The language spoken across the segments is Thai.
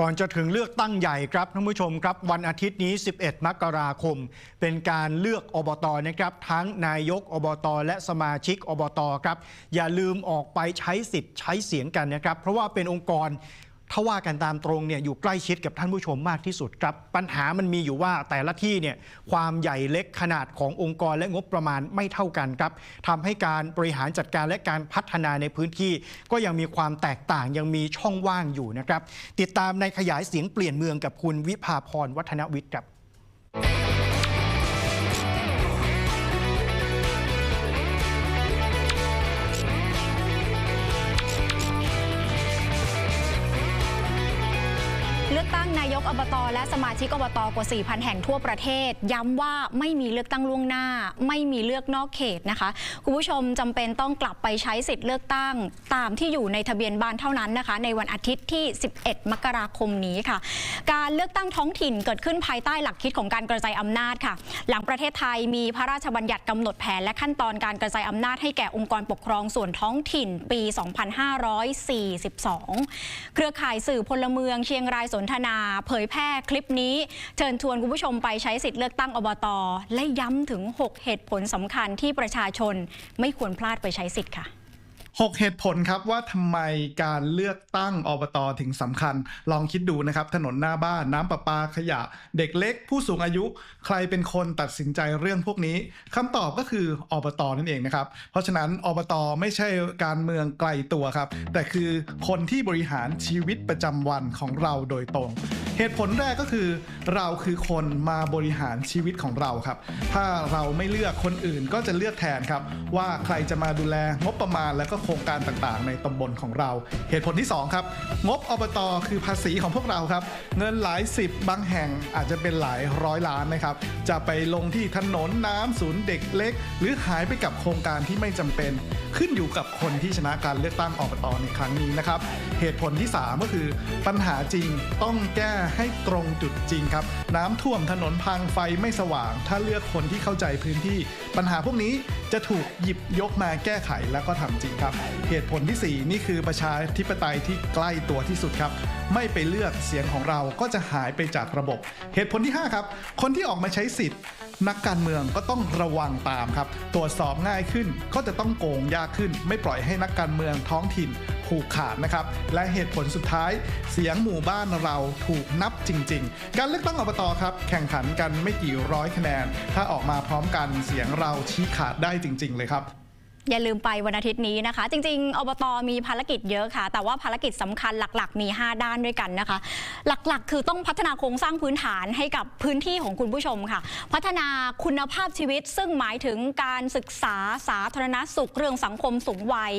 ก่อนจะถึงเลือกตั้งใหญ่ครับท่านผู้ชมครับวันอาทิตย์นี้ 11 มกราคม เป็นการเลือกอบตนะครับ ทั้งนายกอบต และสมาชิกอบตครับ อย่าลืมออกไปใช้สิทธิ์ใช้เสียงกันนะครับ เพราะว่าเป็นองค์กร ถ้าว่ากันตามตรงเนี่ยอยู่ใกล้ชิดกับท่านผู้ชมมากที่สุดครับ ปัญหามันมีอยู่ว่าแต่ละที่เนี่ยความใหญ่เล็กขนาดขององค์กรและงบประมาณไม่เท่ากันครับทำให้การบริหารจัดการและการพัฒนาในพื้นที่ ก็ยังมีความแตกต่างยังมีช่องว่างอยู่นะครับ ติดตามในขยายเสียงเปลี่ยนเมืองกับคุณวิภาพรวัฒนวิทย์ครับ ลือกตั้งนายกอบต และสมาชิกอบตกว่า 4,000 แห่งทั่วประเทศ ย้ำว่าไม่มีเลือกตั้งล่วงหน้า ไม่มีเลือกนอกเขตนะคะคุณผู้ชมจำเป็นต้องกลับไปใช้สิทธิ์เลือกตั้ง ตามที่อยู่ในทะเบียนบ้านเท่านั้นนะคะ ในวันอาทิตย์ที่ 11 มกราคมนี้ค่ะ การเลือกตั้งท้องถิ่นเกิดขึ้นภายใต้หลักคิดของการกระจายอำนาจค่ะ หลังประเทศไทยมีพระราชบัญญัติกำหนดแผนและขั้นตอนการกระจายอำนาจให้แก่องค์กรปกครองส่วนท้องถิ่นปี 2542 เครือข่ายสื่อพลเมืองเชียงรายสนทนา เผยแพร่คลิปนี้ เชิญชวนคุณผู้ชมไปใช้สิทธิ์เลือกตั้งอบต และย้ำถึง 6 เหตุผลสำคัญที่ประชาชนไม่ควรพลาดไปใช้สิทธิ์ค่ะ 6 เหตุผลครับว่าทำไมการเลือกตั้งอบตถึงสำคัญ ลองคิดดูนะครับ ถนนหน้าบ้านน้ำประปาขยะ เด็กเล็ก ผู้สูงอายุ ใครเป็นคนตัดสินใจเรื่องพวกนี้คำตอบก็คืออบตนั่นเองนะครับ เพราะฉะนั้นอบตไม่ใช่การเมืองไกลตัวครับ แต่คือคนที่บริหารชีวิตประจำวันของเราโดยตรง เหตุผลแรกก็คือเราคือคนมาบริหารชีวิตของเราครับ ถ้าเราไม่เลือกคนอื่นก็จะเลือกแทนครับ ว่าใครจะมาดูแลงบประมาณและก็โครงการต่างๆ ในตำบลของเรา เหตุผลที่ 2 ครับ งบอบตคือภาษีของพวกเราครับ เงินหลายสิบบางแห่งอาจจะเป็นหลายร้อยล้านนะครับ จะไปลงที่ถนนน้ำศูนย์เด็กเล็ก หรือหายไปกับโครงการที่ไม่จำเป็น ขึ้นอยู่กับคนที่ชนะการเลือกตั้งอบตในครั้งนี้นะครับ เหตุผลที่ 3 ก็คือปัญหาจริงต้องแก้ให้ตรงจุดจริงครับ น้ำท่วมถนนพังไฟไม่สว่าง ถ้าเลือกคนที่เข้าใจพื้นที่ ปัญหาพวกนี้จะถูกหยิบยกมาแก้ไขแล้วก็ทำจริงครับ เหตุผลทีสี่ 4 นี่คือประชาธิปไตยที่ใกล้ตัวที่สุดครับ ไม่ไปเลือกเสียงของเราก็จะหายไปจากระบบ เหตุผลที่ 5 ครับ คนที่ออกมาใช้สิทธิ์ นักการเมืองก็ต้องระวังตามครับ ตรวจสอบง่ายขึ้นก็จะต้องโกงยากขึ้น ไม่ปล่อยให้นักการเมืองท้องถิ่น ผูกขาดนะครับ และเหตุผลสุดท้าย เสียงหมู่บ้านเราถูกนับจริง ๆ การเลือกตั้งอบตครับ แข่งขันกันไม่กี่ร้อยคะแนน ถ้าออกมาพร้อมกันเสียงเราชี้ขาดได้จริง ๆ เลยครับ อย่าลืมไปวันอาทิตย์นี้นะคะ จริงๆ อบตมีภารกิจเยอะค่ะ แต่ว่าภารกิจสำคัญหลักๆ มี 5 ด้านด้วยกันนะคะ หลักๆ คือต้องพัฒนาโครงสร้างพื้นฐานให้กับพื้นที่ของคุณผู้ชมค่ะ พัฒนาคุณภาพชีวิต ซึ่งหมายถึงการศึกษาสาธารณสุขเรื่องสังคมสูงวัย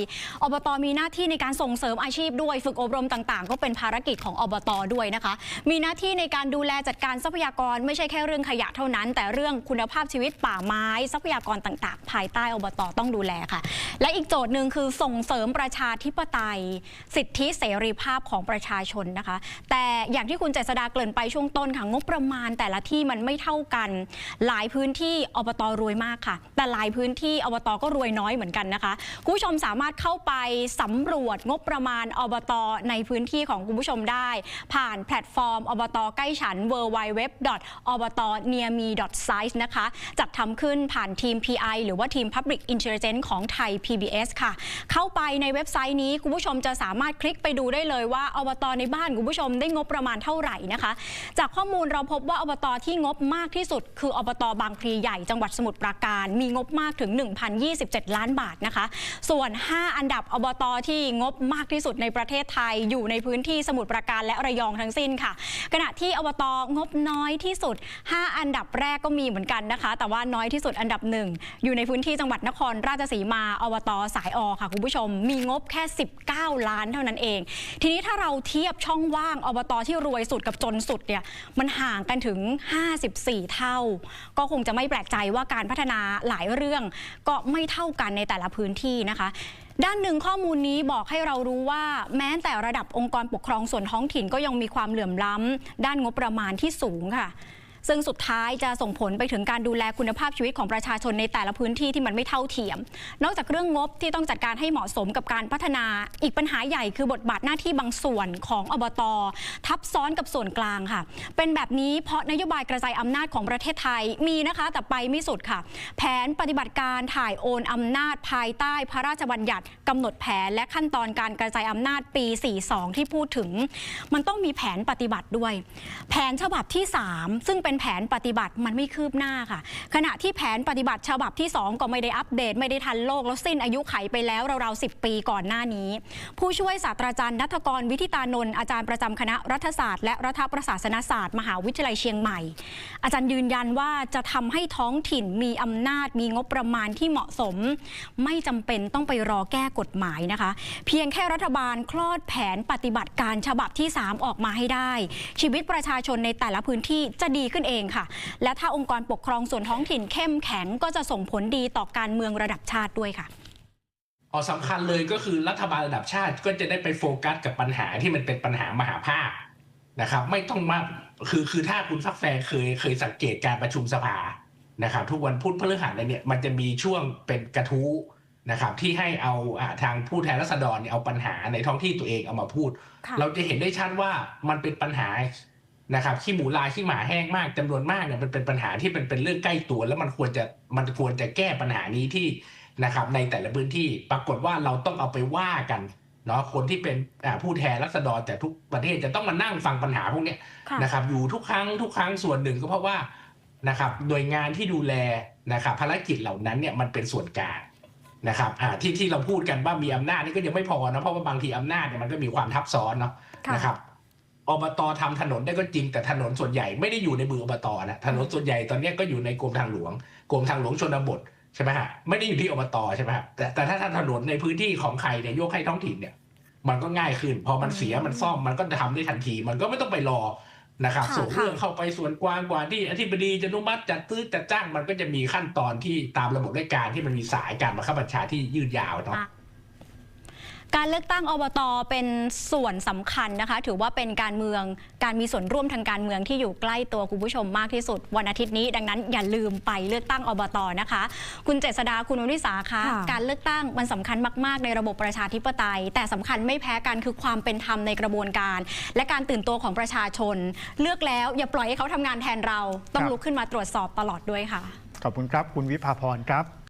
อบตมีหน้าที่ในการส่งเสริมอาชีพด้วย ฝึกอบรมต่างๆ ก็เป็นภารกิจของอบตด้วยนะคะ มีหน้าที่ในการดูแลจัดการทรัพยากรไม่ใช่แค่เรื่องขยะเท่านั้น แต่เรื่องคุณภาพชีวิตป่าไม้ทรัพยากรต่าง ๆ ภายใต้อบตต้องดูแลค่ะและอีกโจทย์หนึ่งคือส่งเสริมประชาธิปไตย สิทธิเสรีภาพของประชาชนนะคะ แต่อย่างที่คุณเจษดาเกริ่นไปช่วงต้นค่ะงบประมาณแต่ละที่มันไม่เท่ากัน หลายพื้นที่อบตรวยมากค่ะ แต่หลายพื้นที่อบตก็รวยน้อยเหมือนกันนะคะคุณผู้ชมสามารถเข้าไปสำรวจงบประมาณอบตในพื้นที่ของคุณผู้ชมได้ ผ่านแพลตฟอร์มอบตใกล้ฉัน w w w o b t n e a r m e s i t e นะคะ จัดทำขึ้นผ่านทีม PI หรือว่าทีม Public Intelligence ของไทย PBS ค่ะ เข้าไปในเว็บไซต์นี้คุณผู้ชมจะสามารถคลิกไปดูได้เลยว่าอบตในบ้านคุณผู้ชมได้งบประมาณเท่าไหร่นะคะ จากข้อมูลเราพบว่าอบตที่งบมากที่สุด คืออบตบางพลีใหญ่จังหวัดสมุทรปราการ มีงบมากถึง 1,027 ล้านบาทนะคะ ส่วน 5 อันดับอบตที่งบมากที่สุดในประเทศไทยอยู่ในพื้นที่สมุทรปราการและระยองทั้งสิ้นค่ะ ขณะที่อบตงบน้อยที่สุด 5 อันดับแรกก็มีเหมือนกันนะคะ แต่ว่าน้อยที่สุดอันดับหนึ่งอยู่ในพื้นที่จังหวัดนครราชสีมาอบตสายออค่ะคุณผู้ชม มีงบแค่ 19 ล้านเท่านั้นเอง ทีนี้ถ้าเราเทียบช่องว่างอบตที่รวยสุดกับจนสุดเนี่ยมันห่างกันถึง 54 เท่า ก็คงจะไม่แปลกใจว่าการพัฒนาหลายเรื่อง ก็ไม่เท่ากันในแต่ละพื้นที่นะคะด้านหนึ่งข้อมูลนี้บอกให้เรารู้ว่า แม้แต่ระดับองค์กรปกครองส่วนท้องถิ่นก็ยังมีความเหลื่อมล้ำด้านงบประมาณที่สูงค่ะ ซึ่งสุดท้ายจะส่งผลไปถึงการดูแลคุณภาพชีวิตของประชาชนในแต่ละพื้นที่ที่มันไม่เท่าเทียม นอกจากเรื่องงบที่ต้องจัดการให้เหมาะสมกับการพัฒนา อีกปัญหาใหญ่คือบทบาทหน้าที่บางส่วนของอบต ทับซ้อนกับส่วนกลางค่ะ เป็นแบบนี้เพราะนโยบายกระจายอำนาจของประเทศไทยมีนะคะ แต่ไปไม่สุดค่ะ แผนปฏิบัติการถ่ายโอนอำนาจภายใต้พระราชบัญญัติกำหนดแผนและขั้นตอนการกระจายอำนาจปี 42 ที่พูดถึง มันต้องมีแผนปฏิบัติด้วย แผนฉบับที่ 3 ซึ่งเป็นแผนปฏิบัติมันไม่คืบหน้าค่ะ ขณะที่แผนปฏิบัติฉบับที่ 2 ก็ไม่ได้อัปเดต ไม่ได้ทันโลก แล้วสิ้นอายุไขไปแล้วราวๆ10ปีก่อนหน้านี้ ผู้ช่วยศาสตราจารย์นัทกรวิทิตานนท์อาจารย์ประจำคณะรัฐศาสตร์และรัฐประศาสนศาสตร์ มหาวิทยาลัยเชียงใหม่ อาจารย์ยืนยันว่าจะทำให้ท้องถิ่นมีอำนาจมีงบประมาณที่เหมาะสม ไม่จำเป็นต้องไปรอแก้กฎหมายนะคะ เพียงแค่รัฐบาลคลอดแผนปฏิบัติการฉบับที่ 3 ออกมาให้ได้ ชีวิตประชาชนในแต่ละพื้นที่จะดีขึ้นเองค่ะ และถ้าองค์กรปกครองส่วนท้องถิ่นเข้มแข็งก็จะส่งผลดีต่อการเมืองระดับชาติด้วยค่ะอ๋อสำคัญเลยก็คือรัฐบาลระดับชาติก็จะได้ไปโฟกัสกับปัญหาที่มันเป็นปัญหามหาภาคนะครับ ไม่ต้องมาคือคือถ้าคุณฟักแฟร์เคยเคยสังเกตการประชุมสภานะครับ ทุกวันพุธพฤหัสอะไรเนี่ยมันจะมีช่วงเป็นกระทู้นะครับที่ให้เอาอ่าทางผู้แทนรัษฎรเนี่ยเอาปัญหาในท้องที่ตัวเองเอามาพูดค่ะเราจะเห็นได้ชัดว่ามันเป็นปัญหา นะครับขี้หมูลายขี้หมาแห้งมากจำนวนมากเนี่ยมันเป็นปัญหาที่เป็นเป็นเรื่องใกล้ตัว แล้วมันควรจะมันควรจะแก้ปัญหานี้ที่นะครับ ในแต่ละพื้นที่ปรากฏว่าเราต้องเอาไปว่ากันเนาะคนที่เป็นอ่าผู้แทนรัษฎรแต่ทุกประเทศจะต้องมานั่งฟังปัญหาพวกเนี้ยค่ะนะครับ อยู่ทุกครั้งทุกครั้งส่วนหนึ่งก็เพราะว่านะครับหน่วยงานที่ดูแลนะครับภารกิจเหล่านั้นเนี่ยมันเป็นส่วนกลางนะครับอ่าที่ที่เราพูดกันว่ามีอำนาจนี่ก็ยังไม่พอนะเพราะว่าบางทีอำนาจเนี่ยมันก็มีความทับซ้อนเนาะค่ะนะครับ อบตทำถนนได้ก็จริงแต่ถนนส่วนใหญ่ไม่ได้อยู่ในมืออบตนะถนนส่วนใหญ่ตอนเนี้ยก็อยู่ในกรมทางหลวงกรมทางหลวงชนบทใช่ไหมฮะไม่ได้อยู่ที่อบตใช่ไหมฮะแต่แต่ถ้าถนนในพื้นที่ของใครเนี่ยยกให้ท้องถิ่นเนี่ย มันก็ง่ายขึ้น พอมันเสียมันซ่อมมันก็ทำได้ทันที มันก็ไม่ต้องไปรอนะครับค่ะส่งเรื่องเข้าไปส่วนกว้างกว่าที่อธิบดีจะอนุมัติจัดซื้อจัดจ้างมันก็จะมีขั้นตอนที่ตามระบบราชการที่มันมีสายการบังคับบัญชาที่ยืดยาวเนาะ การเลือกตั้งอบตเป็นส่วนสำคัญนะคะ ถือว่าเป็นการเมืองการมีส่วนร่วมทางการเมืองที่อยู่ใกล้ตัวคุณผู้ชมมากที่สุด วันอาทิตย์นี้ ดังนั้นอย่าลืมไปเลือกตั้งอบตนะคะ คุณเจษดาคุณวริษาคะค่ะการเลือกตั้งมันสำคัญมากๆ ในระบบประชาธิปไตย แต่สำคัญไม่แพ้กันคือความเป็นธรรมในกระบวนการ และการตื่นตัวของประชาชน เลือกแล้วอย่าปล่อยให้เขาทำงานแทนเรา ต้องครับลุกขึ้นมาตรวจสอบตลอดด้วยค่ะขอบคุณครับ คุณวิภาพรครับ